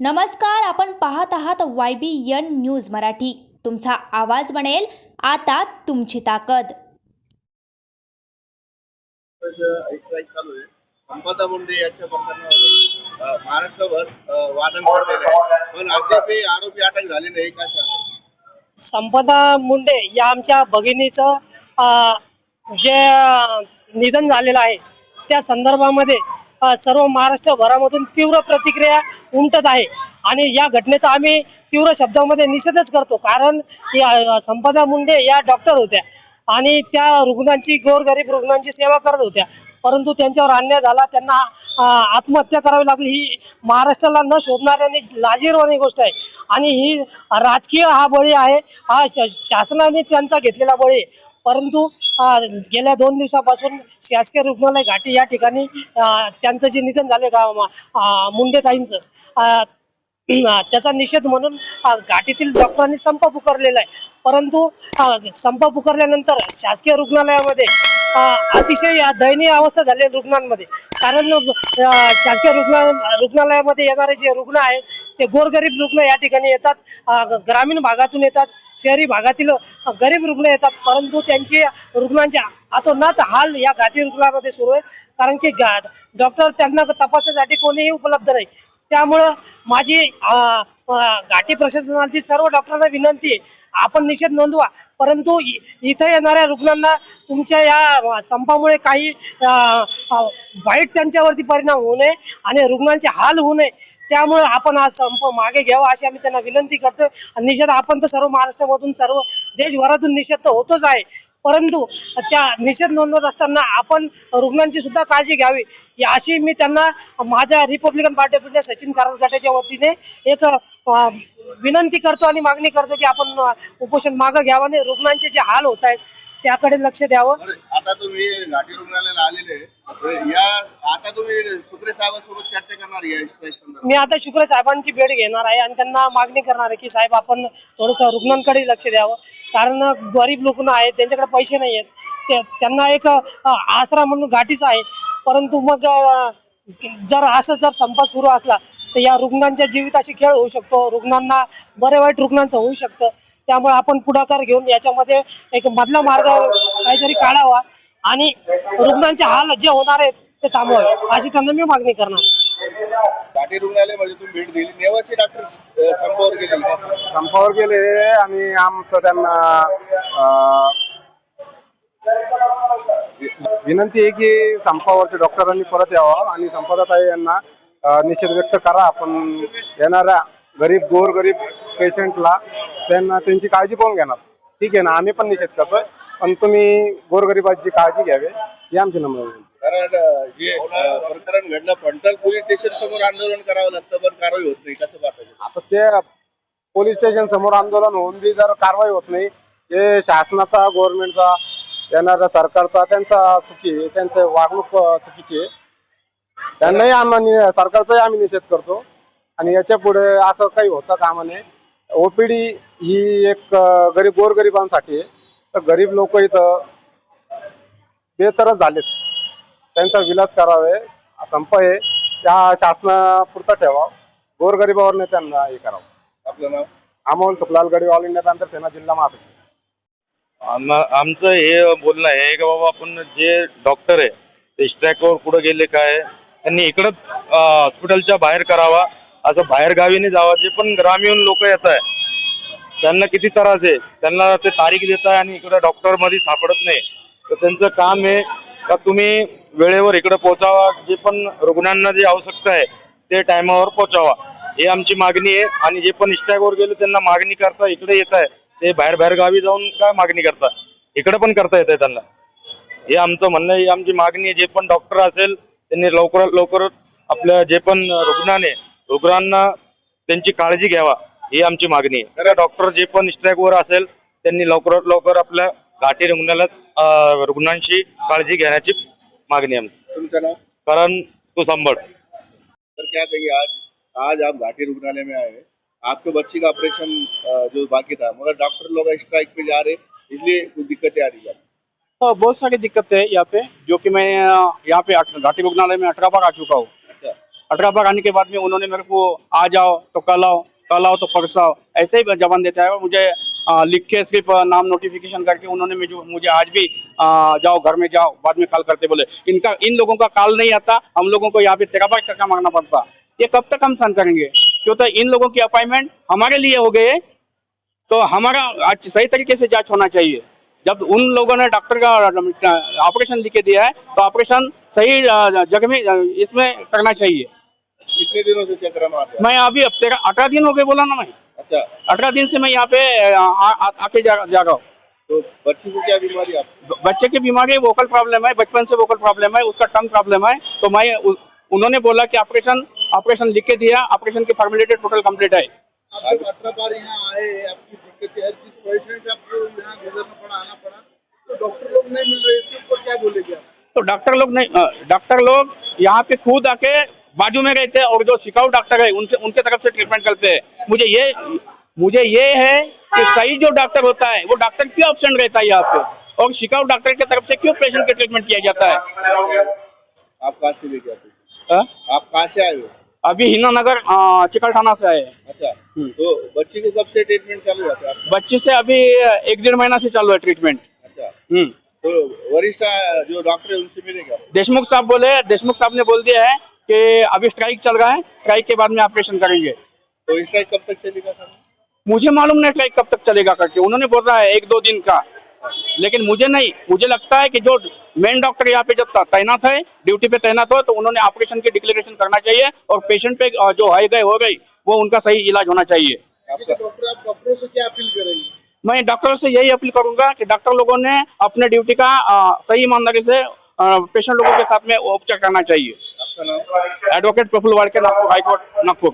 नमस्कार आपण पाहत आहात Y B N news Marathi. तुमचा आवाज बनेल आता तुमची ताकद. संपदा मुंडे याच्या प्रकरणावर अ, महाराष्ट्रभर अ, वादन पडलेलं आहे. पण अद्यापही आरोपी अटक झाले नाही काय सांगा संपदा मुंडे या आमच्या भगिनीचं अ, जे निधन झालेलं आहे त्या संदर्भामध्ये सर्व महाराष्ट्रभरामधून तीव्र प्रतिक्रिया उमटत आहे. आणि या घटनेचा आम्ही तीव्र शब्दामध्ये निषेधच करतो कारण या संपदा मुंडे या डॉक्टर होत्या. आणि त्या रुग्णांची गोरगरीब रुग्णांची सेवा करत होत्या. परंतु त्यांच्यावर अन्याय झाला त्यांना आत्महत्या करावी लागली. ही महाराष्ट्राला न शोभणारी आणि लाजीरवाणी गोष्ट आहे. आणि ही राजकीय हा बळी आहे. हा शासनाने त्यांचा घेतलेला बळी परंतु गेल्या दोन दिवसापासून शासकीय रुग्णालय घाटी या ठिकाणी त्यांचं जे निधन झाले का मुंडेताईंचं मुंडे ताईंचं त्याचा निषेध म्हणून घाटीतील डॉक्टरांनी संप पुकारलेला आहे. परंतु संप पुकारल्यानंतर शासकीय रुग्णालयामध्ये अतिशय दयनीय अवस्था झाली रुग्णांमध्ये. कारण शासकीय रुग्णा रुग्णालयामध्ये येणारे जे रुग्ण आहेत ते गोरगरीब रुग्ण या ठिकाणी येतात ग्रामीण भागातून येतात शहरी भागातील गरीब रुग्ण येतात. परंतु त्यांचे रुग्णांच्या अतोनात हाल या घाटी रुग्णामध्ये सुरू आहेत. कारण की डॉक्टर त्यांना तपासण्यासाठी कोणीही उपलब्ध नाही. त्यामुळं माझी घाटी प्रशासनातील सर्व डॉक्टरांना विनंती आहे. आपण निषेध नोंदवा. परंतु इथं येणाऱ्या रुग्णांना तुमच्या या संपामुळे काही वाईट त्यांच्यावरती परिणाम होऊ नये आणि रुग्णांचे हाल होऊ नये. त्यामुळे आपण हा संप मागे घ्यावा अशी आम्ही त्यांना विनंती करतोय. आणि निषेध आपण तर सर्व महाराष्ट्रामधून सर्व देशभरातून निषेध तर होतोच आहे. परंतु त्या निषेध नोंदवत असताना आपण रुग्णांची सुद्धा काळजी घ्यावी. या- अशी मी त्यांना माझ्या Republican party of India Sachin Karanj गटाच्या वतीने एक विनंती करतो आणि मागणी करतो की आपण उपोषण मागं घ्यावं आणि रुग्णांचे जे हाल होत आहेत त्याकडे लक्ष द्यावं. आता तुम्ही घाटी रुग्णालयाला आलेले या आता तुम्ही सुक्रे साहेबांसोबत चर्चा करणार या मी आता शुक्र साहेबांची भेट घेणार आहे आणि त्यांना मागणी करणार आहे की साहेब आपण थोडंसं रुग्णांकडे लक्ष द्यावं. कारण गरीब लोक आहेत त्यांच्याकडे पैसे नाही आहेत. त्यांना एक आसरा म्हणून गाठीच आहे. परंतु मग जर असं जर संप सुरू असला तर या रुग्णांच्या जीविताशी खेळ होऊ शकतो. रुग्णांना बरे वाईट रुग्णांचं होऊ शकतं. त्यामुळे आपण पुढाकार घेऊन याच्यामध्ये एक मधला मार्ग काहीतरी काढावा. आणि रुग्णांचे हाल जे होणार आहेत ते थांबवावे. अशी त्यांना मी मागणी करणार. घाटी तुम्ही भेट दिली. नेवासी डॉक्टर संपावर गेले? संपावर गेले आणि आमचं त्यांना विनंती आहे की संपावरच्या डॉक्टरांनी परत यावं आणि संपदाताई यांना निषेध व्यक्त करा. आपण येणाऱ्या गरीब गोर गरीब पेशंटला त्यांना त्यांची काळजी कोण घेणार. ठीक आहे ना? आम्ही पण निषेध करतोय. पण तुम्ही गोरगरिबाची काळजी घ्यावी ही आमची नम्र. कारण अ, प्रकरण घडलं फंटल पोलीस स्टेशन समोर आंदोलन करावं लागतं पण कारवाई होत नाही कसं पाहता आता ते पोलीस स्टेशन समोर आंदोलन होऊन बी जर कारवाई होत नाही हे शासनाचा गव्हर्नमेंटचा येणाऱ्या सरकारचा त्यांचा चुकी आहे त्यांचं वागणूक अं, चुकीची आहे. त्यांनाही आम्ही सरकारचाही आम्ही निषेध करतो. आणि याच्यापुढे असं काही होतं कामा नये. ओपीडी ही एक अं, गरीब गोरगरिबांसाठी आहे. तर गरीब लोक इथं बेतरच झालेत. त्यांचा विलाज करावे संप आहे. त्या शासनापुरता ठेवा गोरगरिबावर नाही त्यांना हे करावं. आपलं नाव? अमोल सुखलाल गडी ऑल इंडिया पॅन्थर सेना जिल्हा महासचिव. आम- आमचं हे बोलणं आहे की बाबा आपण जे डॉक्टर आहे ते स्ट्राईकवर कुठं गेले काय? त्यांनी इकडं हॉस्पिटलच्या बाहेर करावा. असं बाहेर गावीने जावा जे पण ग्रामीण लोक येत आहे त्यांना किती त्रास आहे? त्यांना ते तारीख देत आहे आणि इकडे डॉक्टरमध्ये सापडत नाही. तर त्यांचं काम आहे का तुम्ही वेळेवर इकडे पोचावा जे पण रुग्णांना जे आवश्यकता आहे ते टायमावर पोहोचावा हे आमची मागणी आहे आणि जे पण इस्टॅगवर गेले त्यांना मागणी करता इकडे येत आहे. ते बाहेर बाहेर गावी जाऊन काय मागणी करता? इकडे पण करता येत आहे त्यांना. हे आमचं म्हणणं ही आमची मागणी आहे जे पण डॉक्टर असेल त्यांनी लवकरात लवकर आपल्या जे पण रुग्णाने रुग्णांना त्यांची काळजी घ्यावा. ही आमची मागणी आहे. तर डॉक्टर जे पण स्ट्राईकवर असेल त्यांनी लवकरात लवकर आपल्या घाटी रुग्णालयात रुग्णांची काळजी घेण्याची मागणी आहे आमची. तुमचं नाव? कारण तू सांभाळ सर क्या कहिए आज आज आप घाटी रुग्णालय में आए हैं। आपके बच्चे का ऑपरेशन जो बाकी था मगर डॉक्टर लोग स्ट्राइक पे जा रहे इसलिए कुछ दिक्कतें आ रही है। तो बहुत सारी दिक्कतें है यहाँ पे जो कि मैं यहाँ पे घाटी रुग्णालय में अठारह बार आ चुका हूँ। अच्छा। अठारह बार आने के बाद में उन्होंने मेरे को आ जाओ तो कल आओ। कल आओ तो परसों आओ। ऐसे ही जवान देता है और मुझे लिख के सिर्फ़ नाम नोटिफिकेशन करके उन्होंने मुझे आज भी आ, जाओ घर में जाओ बाद में कॉल करते बोले। इनका इन लोगों का कॉल नहीं आता। हम लोगों को यहाँ पे तेरह बार चक्का मांगना पड़ता। ये कब तक हम सहन करेंगे? क्यों तो इन लोगों की अपॉइंटमेंट हमारे लिए हो गए तो हमारा सही तरीके से जाँच होना चाहिए। जब उन लोगों ने डॉक्टर का ऑपरेशन लिख के दिया है तो ऑपरेशन सही जगह में इसमें करना चाहिए। कितने दिनों से चक्कर मार मैं अभी हफ़्ते का अठारह दिन हो गए बोला ना मैं। अच्छा। अठारह दिन से मैं यहाँ पे आके जा, जा रहा हूँ। तो बच्ची को क्या बीमारी है? बच्चे की बीमारी वोकल प्रॉब्लम है बचपन से वोकल प्रॉब्लम है उसका टंग प्रॉब्लम है। तो मैं उन्होंने बोला कि ऑपरेशन ऑपरेशन लिख के दिया ऑपरेशन की फॉर्मेलिटी टोटल कंप्लीट है। अठारह बार यहाँ आए आपकी दिक्कतें हर चीज़ परेशानी से आपको यहाँ गुजरना पड़ा आना पड़ा तो डॉक्टर लोग नहीं मिल रहे इसके ऊपर क्या बोलेगे तो डॉक्टर लोग नहीं डॉक्टर लोग यहाँ पे खुद आके बाजू में रहते हैं और जो शिकाऊ डॉक्टर है उनसे उनके तरफ़ से ट्रीटमेंट करते हैं। मुझे ये मुझे ये है कि सही जो डॉक्टर होता है वो डॉक्टर क्यों एबसेंट रहता है यहाँ पे? और शिकाऊ डॉक्टर की तरफ़ से क्यों पेशेंट का ट्रीटमेंट किया जाता है? आप कहाँ से लेके आते हैं? आप कहाँ से आए हो? अभी हिना नगर चिकल थाना से आए अच्छा हम्म। तो बच्ची को कब से ट्रीटमेंट चालू? बच्चे से अभी एक डेढ़ महीना से चालू है ट्रीटमेंट अच्छा। हम्म। तो वरिष्ठ जो डॉक्टर है उनसे मिलेगा? देशमुख साहब बोले देशमुख साहब ने बोल दिया है कि अभी स्ट्राइक चल रहा है स्ट्राइक के बाद में ऑपरेशन करेंगे। तो स्ट्राइक कब तक चलेगा सर? मुझे मालूम नहीं स्ट्राइक कब तक चलेगा करके। उन्होंने बोला है एक दो दिन का। लेकिन मुझे नहीं मुझे लगता है कि जो मेन डॉक्टर यहाँ पे जब तैनात है ड्यूटी पे तैनात हो तो उन्होंने ऑपरेशन की डिक्लेरेशन करना चाहिए और पेशेंट पे जो है गए हो गई वो उनका सही इलाज होना चाहिए। ठीक डॉक्टर डॉक्टरों से क्या अपील करेंगे? मैं डॉक्टरों से यही अपील करूँगा कि डॉक्टर लोगों ने अपने ड्यूटी का सही ईमानदारी से पेशेंट लोगों के साथ में उपचार करना चाहिए। Advocate advocate Praful Wadke Nagpur high court Nagpur.